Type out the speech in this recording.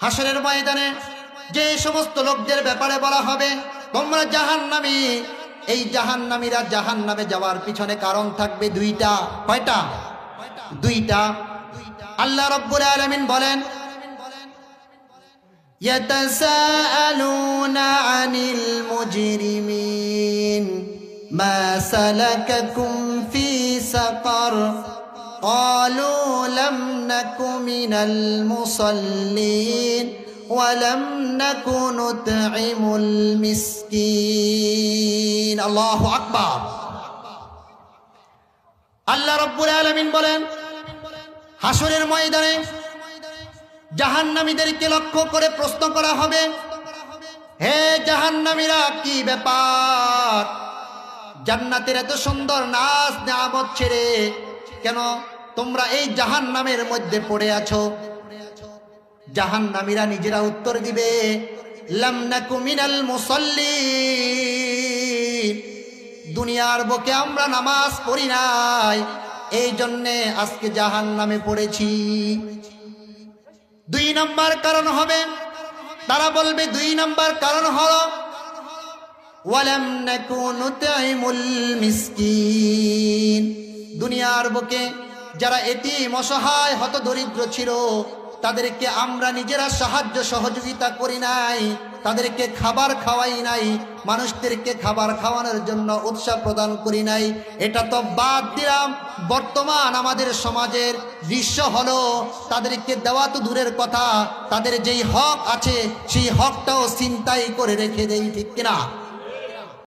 হাসরের ময়দানে যে সমস্ত লোকদের ব্যাপারে বলা হবে তোমরা জাহান্নামী এই জাহান্নামীরা জাহান্নামে যাওয়ার পিছনে কারণ থাকবে দুইটা কয়টা দুইটা আল্লাহ রব্বুল আলামিন বলেন يتساءلون عن المجرمين ما سلككم في سقر قالوا لم نك من المصلين ولم نك نطعم المسكين الله أكبر আল্লাহ রব্বুল আলামিন বলেন হাসরের ময়দানে জাহান্নামীদেরকে লক্ষ্য করে প্রশ্ন করা হবে হে জাহান্নামীরা কি ব্যাপার জান্নাতের এত সুন্দর নাচ নামত ছেড়ে কেন? তোমরা এই জাহান্নামের মধ্যে পড়ে আছো। জাহান্নামীরা নিজেরা উত্তর দিবে মিনাল মুসল্লিন। দুনিয়ার বকে আমরা নামাজ পড়ি নাই, এই জন্যে আজকে জাহান নামে পড়েছি। দুই নম্বর কারণ হবে, তারা বলবে, দুই নম্বর কারণ হল, ওয়ালাম নাকুন নুতাইমুল মিসকিন। দুনিয়ার বুকে যারা এতিম, অসহায় হত দরিদ্র ছিল, তাদেরকে আমরা নিজেরা সাহায্য সহযোগিতা করি নাই, তাদেরকে খাবার খাওয়াই নাই, মানুষদেরকে খাবার খাওয়ানোর জন্য উৎসাহ প্রদান করি নাই। এটা তো বাদ দিলাম, বর্তমান আমাদের সমাজের দৃশ্য হলো, তাদেরকে দেওয়া তো দূরের কথা, তাদের যেই হক আছে, সেই হকটাও চিন্তাই করে রেখে দেই, ঠিক কিনা?